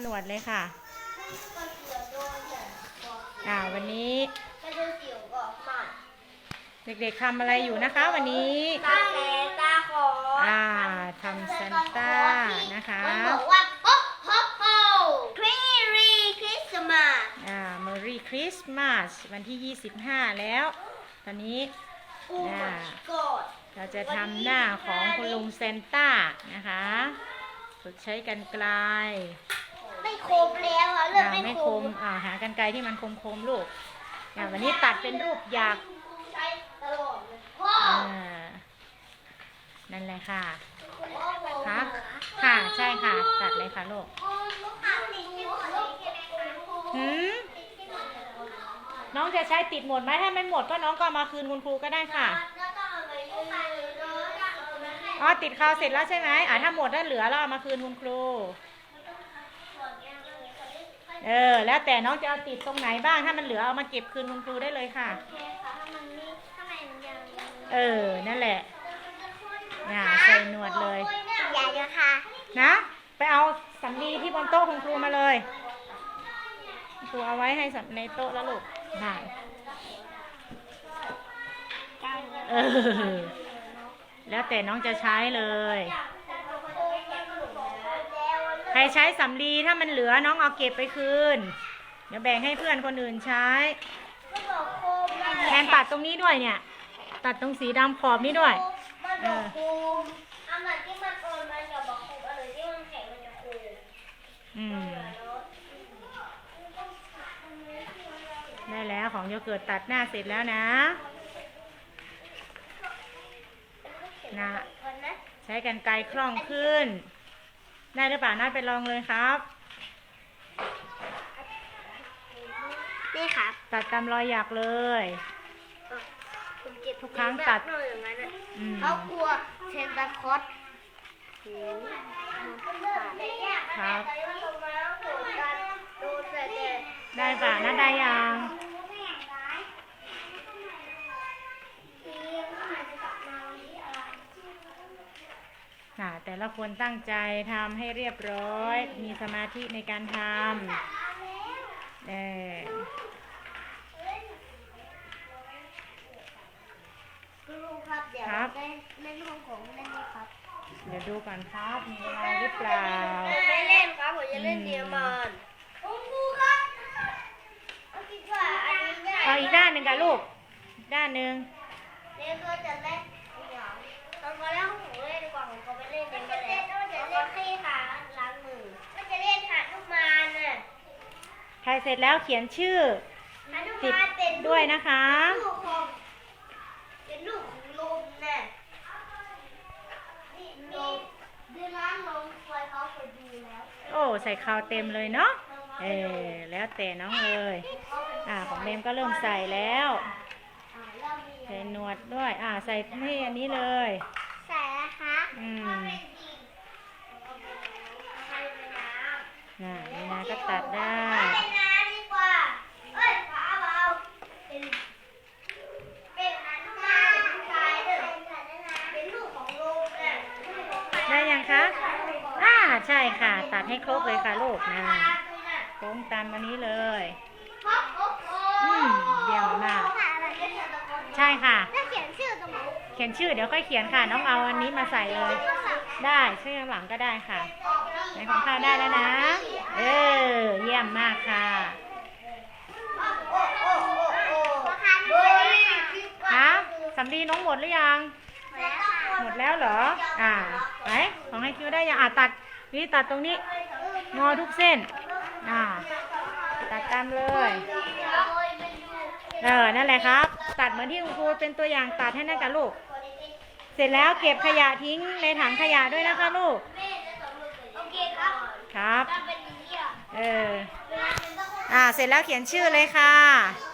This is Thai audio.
ำหนวดเลยค่ะอ่าวันนี้เด็กๆทำอะไรอยู่นะคะ วันนี้ตาแลตาคออ่าทำซันต้านะคะบอกว่าโอ้โหโหครีรีคริสต์มาสอ่า Merry Christmas วันที่ 25 แล้ว ตอนนี้อ่าเราจะทำหน้าของคุณลุงเซนต้านะคะ ฝึกใช้กันไกล คมแล้วอะเริ่มอ่าไม่ไม่คคมมอ่าหากันไกลที่มันคมๆลูกอ่าวันนี้ตัดเป็นรูปหยักษ์ใช้ตลอดเลยพ่ออ่านั่นแหละค่ะพ่อบอกค่ะค่ะใช่ค่ะ ตัดเลยค่ะลูกพ่อลูกค้าติดอยู่ลูกใช่ไหมคะหืมน้องจะใช้ติดหมดไหมถ้าไม่หมดก็น้องก็เอามาคืนคุณครูก็ได้ค่ะแล้วก็เอาไปเรื่อยๆแล้วก็เอาไปให้ อ๋อติดคราวเสร็จแล้วใช่ไหมอ่าถ้าหมดถ้าเหลือเราเอามาคืนคุณครู เออ แล้วแต่น้องจะเอาติดตรงไหนบ้าง ถ้ามันเหลือเอามาเก็บคืนคุณครูได้เลยค่ะ โอเคค่ะถ้ามันนี่ถ้ามันยังเออ นั่นแหละอ่าใส่หนวดเลย อย่าเดี๋ยวค่ะ นะ ไปเอาสำลีที่บนโต๊ะคุณครูมาเลยคุณครูเอาไว้ให้สำในโต๊ะแล้วลูกได้เออ แล้วแต่น้องจะใช้เลย ใครใช้สำลีถ้ามันเหลือน้องเอาเก็บไปคืน เดี๋ยวแบ่งให้เพื่อนคนอื่นใช้ แทนตัดตรงนี้ด้วยเนี่ย ตัดตรงสีดำขอบนี้ด้วย มันบอกคูมอันไหนที่มันโอนมันจะบอกคูมอันไหนที่มันแข็งมันจะคูมอืมได้แล้วของโยเกิร์ตตัดหน้าเสร็จแล้วนะนะคนนะใช้กันไกลคล่องขึ้น ได้หรือเปล่านัดไปลองเลยครับ นี่ครับตัดตามรอยหยักเลย ผมเจ็บทุกครั้งตัดแบบนั้นอย่างนั้นอะอืม เขากลัวเซนตาคลอสครับดูเสร็จเลยได้ป่ะนัดได้ยัง ค่ะ แต่ละคนตั้งใจทำให้เรียบร้อย มีสมาธิในการทำเออคุณลุงครับเดี๋ยวครับได้เล่นห้องของเล่นไหมครับเดี๋ยวดูก่อนครับ มีเวลาหรือเปล่า ไม่เล่นครับผมจะเล่นเดียวมันคุณครูครับเอาคิดว่าอันนี้ง่ายเอาอีกด้านหนึ่งกันลูกอีกด้านหนึ่ง เล่นก็จะ นก็จะเล่นขี้ขาล้างมือ ก็จะเล่นหานุมานน่ะใครเสร็จแล้วเขียนชื่อ หานุติดมานเป็นลูกด้วยนะคะ ลูกของเป็นลูกของลมน่ะนี่มีดูน้ำลมควยเขาเคยดูแล้วโอ้ใส่คาวเต็มเลยเนาะเออแล้วแต่น้องเลยอ่าของเมมก็เริ่มใส่แล้วอ่าเริ่มมีใส่หนวดด้วย อ่าใส่ให้อันนี้เลย ใส่นะคะอืม พ่อเป็นดินเอาไปเป็นน้ำ อ่านี่นะ ก็ตัดได้เป็นน้ำดีกว่าเอ้ยฟ้าเบาเป็นเป็นอนุบาลผู้ชายเด้อเป็นลูกของลูกเนี่ยลูกของใครได้ยังคะ อ่า ใช่ค่ะ ตัดให้ครบเลยค่ะลูกนะโค้งตามอันนี้เลย อืมเยี่ยมมาก ใช่ค่ะแล้วเขียนชื่อตรงไหนเขียนชื่อเดี๋ยวค่อยเขียนค่ะ น้องเอาอันนี้มาใส่เลย ได้ชื่อข้างหลังก็ได้ค่ะในของข้าวได้แล้วนะ เออ เยี่ยมมากค่ะครับสำลีน้องหมดหรือยัง หมดแล้วเหรอ อ่าไหนของให้คิวได้ยัง อ่าตัดนี่ตัดตรงนี้ งอทุกเส้น อ่า ตัดตามเลย เออ นั่นแหละครับ ตัดเหมือนที่คุณครูเป็นตัวอย่างตัดให้นั่นกับลูก ร็จแล้วเก็บขยะทิ้งในถังขยะด้วยนะคะลูก โอเคครับครับ ถ้าเป็นอย่างนี้อะเออ เวลาเป็นต้อง อ่า เสร็จแล้วเขียนชื่อเลยค่ะเอ